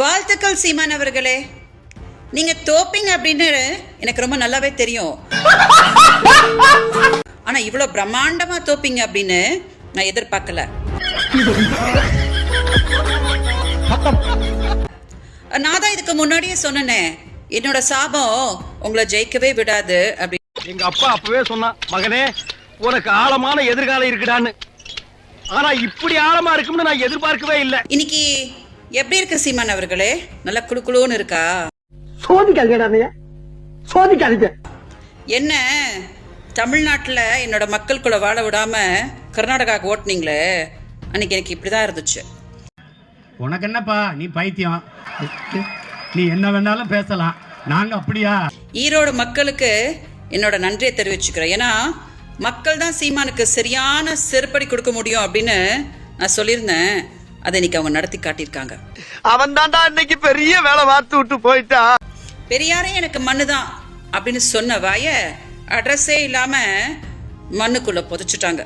வாழ்த்துக்கள் சீமான் அவர்களே. நீங்க தோப்பிங்க அப்படின்னு எனக்கு ரொம்ப நல்லாவே தெரியும். ஆனா இவ்வளவு பிரம்மாண்டமா தோப்பிங்க அப்படின்னு நான் எதிர்பார்க்கல. நான் தான் இதுக்கு முன்னாடியே சொன்னேன் என்னோட சாபம் உங்களை ஜெயிக்கவே விடாது அப்படி எங்க அப்பா அப்பவே சொன்னா மகனே உனக்கு ஆழமான எதிர்காலம் இருக்குடான்னு. ஆனா இப்படி ஆழமா இருக்கும்னு நான் எதிர்பார்க்கவே இல்லை. இன்னைக்கு எப்படி இருக்கு சீமான் அவர்களே? நல்லா குளு குளுன்னு இருக்கா? சோதிக்காதீங்க சோதிக்காதீங்க. என்ன தமிழ்நாட்டில் என்னோட மக்களுக்குள்ள வாழ விடாம கர்நாடகாவுக்கு ஓட்டுனீங்களே? அன்னைக்கு எனக்கு இப்படிதான் இருந்துச்சு. உனக்கு என்னப்பா நீ பைத்தியம். நீ என்ன வேணாலும் பேசலாம். நாங்க அப்படியா? ஈரோடு மக்களுக்கு என்னோட நன்றியை தெரிவிச்சுக்கிறேன். ஏன்னா மக்கள் தான் சீமானுக்கு சரியான செருப்படி கொடுக்க முடியும் அப்படின்னு நான் சொல்லியிருந்தேன். அதை இன்னைக்கு அவங்க நடத்தி காட்டியிருக்காங்க. அவன் தான்டா இன்னைக்கு பெரிய வேலை பார்த்து விட்டு போயிட்டான் பெரியாரே எனக்கு மண்ணு தான் அப்படின்னு சொன்ன வாய அட்ரஸே இல்லாம மண்ணுக்குள்ள புதைச்சிட்டாங்க.